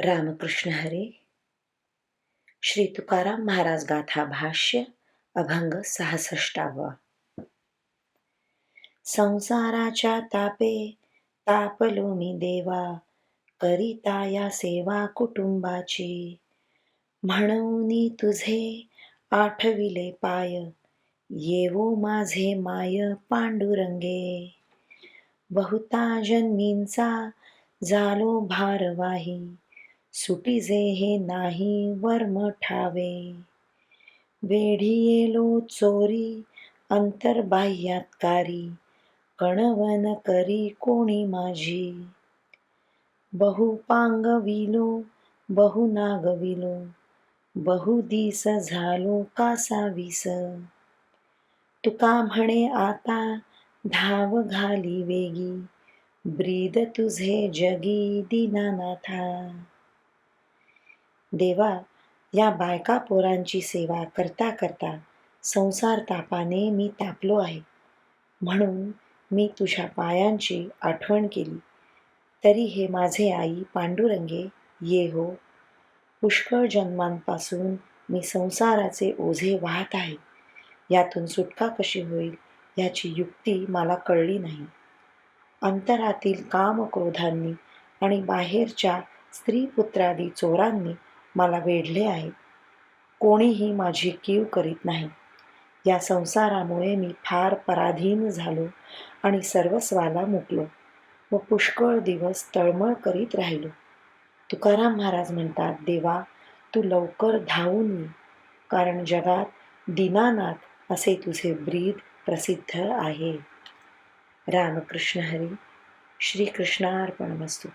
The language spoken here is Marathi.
रामकृष्ण हरे। श्री तुकाराम महाराज गाथा भाष्य अभंग सहासष्टावा संसाराच्या तापे तापलो मी देवा करिता या सेवा कुटुंबाची। म्हणून तुझे आठविले पाय येवो माझे माय पांडुरंगे। बहुता जन्मींचा झालो भारवाही सुटीजे हे नाही वर्म ठावे. वेढी येलो चोरी अंतर्बाह्यातकारी कणवन करी कोणी माझी. बहु पांगविलो बहु नागविलो बहु दिस झालो कासावीस तुका म्हणे आता धाव घाली वेगी. ब्रीद तुझे जगी दीनानाथा. देवा या बायका पोरांची सेवा करता करता संसार तापाने मी तापलो आहे. म्हणून मी तुझ्या पायांची आठवण केली. तरी हे माझे आई पांडुरंगे ये हो. पुष्कळ जन्मांपासून मी संसाराचे ओझे वाहत आहे. यातून सुटका कशी होईल याची युक्ती मला कळली नाही. अंतरातील कामक्रोधांनी आणि बाहेरच्या स्त्रीपुत्रादी चोरांनी मला वेढले आहे. कोणीही माझी कीव करीत नाही. या संसारामुळे मी फार पराधीन झालो आणि सर्वस्वाला मुकलो. व पुष्कळ दिवस तळमळ करीत राहिलो. तुकाराम महाराज म्हणतात देवा तू लवकर धावून ये. कारण जगात दीनानाथ असे तुझे ब्रीद प्रसिद्ध आहे. रामकृष्ण हरी. श्रीकृष्णार्पणमस्तू.